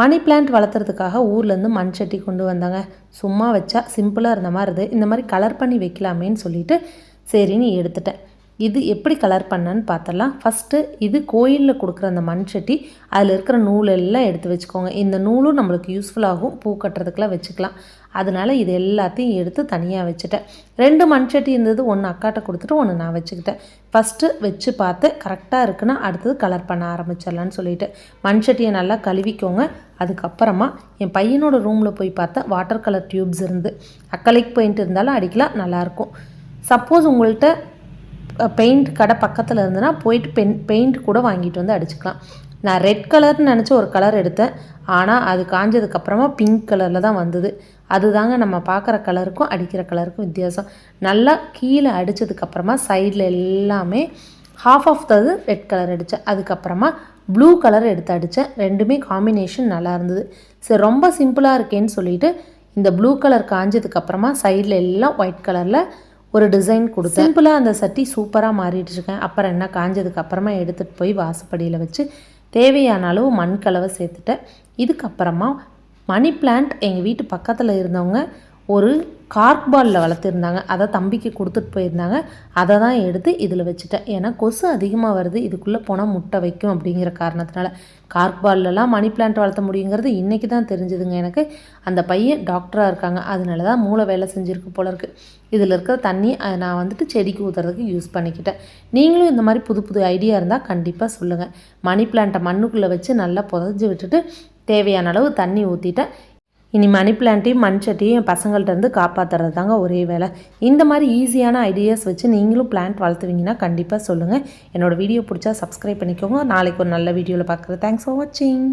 Money plant வளர்த்துறதுக்காக ஊர்லேருந்து மண் சட்டி கொண்டு வந்தாங்க. சும்மா வச்சா சிம்பிளாக இருந்த மாதிரி இருக்குது இந்த மாதிரி கலர் பண்ணி வைக்கலாமேன்னு சொல்லிட்டு சரின்னு எடுத்துட்டேன். இது எப்படி கலர் பண்ணேன்னு பார்த்தலாம் ஃபஸ்ட்டு இது கோயிலில் கொடுக்குற அந்த மண் சட்டி அதில் இருக்கிற நூல் எல்லாம் எடுத்து வச்சுக்கோங்க. இந்த நூலும் நம்மளுக்கு யூஸ்ஃபுல்லாகும் பூ கட்டுறதுக்கெலாம் வச்சுக்கலாம். அதனால் இது எல்லாத்தையும் எடுத்து தனியாக வச்சுட்டேன். ரெண்டு மண் சட்டி இருந்தது ஒன்று அக்காட்ட கொடுத்துட்டு ஒன்று நான் வச்சுக்கிட்டேன். ஃபஸ்ட்டு வச்சு பார்த்து கரெக்டாக இருக்குன்னா அடுத்தது கலர் பண்ண ஆரம்பிச்சிடலான்னு சொல்லிட்டு. மண் சட்டியை நல்லா கழுவிக்கோங்க. அதுக்கப்புறமா என் பையனோட ரூமில் போய் பார்த்தா வாட்டர் கலர் டியூப்ஸ் இருந்து. அக்கலைக் பெயிண்ட் இருந்தாலும் அடிக்கலாம் நல்லாயிருக்கும் சப்போஸ் உங்கள்கிட்ட பெயிண்ட் கடை பக்கத்தில் இருந்ததுன்னா போயிட்டு பென் பெயிண்ட் கூட வாங்கிட்டு வந்து அடிச்சுக்கலாம். நான் ரெட் கலர்னு நினச்சி ஒரு கலர் எடுத்தேன். ஆனால் அது காஞ்சதுக்கப்புறமா பிங்க் கலரில் தான் வந்தது. அதுதாங்க நம்ம பார்க்குற கலருக்கும் அடிக்கிற கலருக்கும் வித்தியாசம். நல்லா கீழே அடித்ததுக்கப்புறமா சைடில் எல்லாமே ஹாஃப் ஆஃப் தது ரெட் கலர் அடித்தேன் அதுக்கப்புறமா ப்ளூ கலர் எடுத்து அடித்தேன் ரெண்டுமே காம்பினேஷன் நல்லா இருந்தது. சரி ரொம்ப சிம்பிளாக இருக்கேன்னு சொல்லிட்டு இந்த ப்ளூ கலர் காஞ்சதுக்கப்புறமா சைடில் எல்லாம் ஒயிட் கலரில் ஒரு டிசைன் கொடுத்து சிம்பிளாக அந்த சட்டி சூப்பராக மாறிட்டு இருக்கேன் அப்புறம் என்ன காஞ்சதுக்கு அப்புறமா எடுத்துகிட்டு போய் வாசப்படியில் வச்சு தேவையான அளவு மண் கலவை சேர்த்துட்டேன். இதுக்கப்புறமா மணி பிளான்ட் எங்கள் வீட்டு பக்கத்தில் இருந்தவங்க ஒரு கார்க் பாலில் வளர்த்துருந்தாங்க. அதை தம்பிக்கு கொடுத்துட்டு போயிருந்தாங்க. அதை தான் எடுத்து இதில் வச்சுட்டேன். ஏன்னா கொசு அதிகமாக வருது. இதுக்குள்ளே போனால் முட்டை வைக்கும் அப்படிங்கிற காரணத்தினால. கார்க் பால்லலாம் மணி பிளான்ட் வளர்த்த முடியுங்கிறது இன்றைக்கி தான் தெரிஞ்சுதுங்க எனக்கு. அந்த பையன் டாக்டராக இருக்காங்க. அதனால தான் மூளை வேலை செஞ்சுருக்கு போல இருக்குது இதில் இருக்கிற தண்ணி நான் வந்துட்டு செடிக்கு ஊற்றுறதுக்கு யூஸ் பண்ணிக்கிட்டேன். நீங்களும் இந்த மாதிரி புது புது ஐடியா இருந்தால் கண்டிப்பாக சொல்லுங்கள் மணி பிளான்ட்டை மண்ணுக்குள்ளே வச்சு நல்லா புதஞ்சி விட்டுட்டு தேவையான அளவு தண்ணி ஊற்றிட்டேன் இனி மணி பிளான்ட்டையும் மண் சட்டியும் என் பசங்கள்ட்ட இருந்து காப்பாற்றுறது தாங்க ஒரே வேலை. இந்த மாதிரி ஈஸியான ஐடியாஸ் வச்சு நீங்களும் பிளான்ட் வளர்த்துவீங்கன்னா கண்டிப்பாக சொல்லுங்கள் என்னோடய வீடியோ பிடிச்சா சப்ஸ்கிரைப் பண்ணிக்கோங்க. நாளைக்கு ஒரு நல்ல வீடியோவில் பார்க்குறேன் தேங்க்ஸ் ஃபார் வாட்சிங்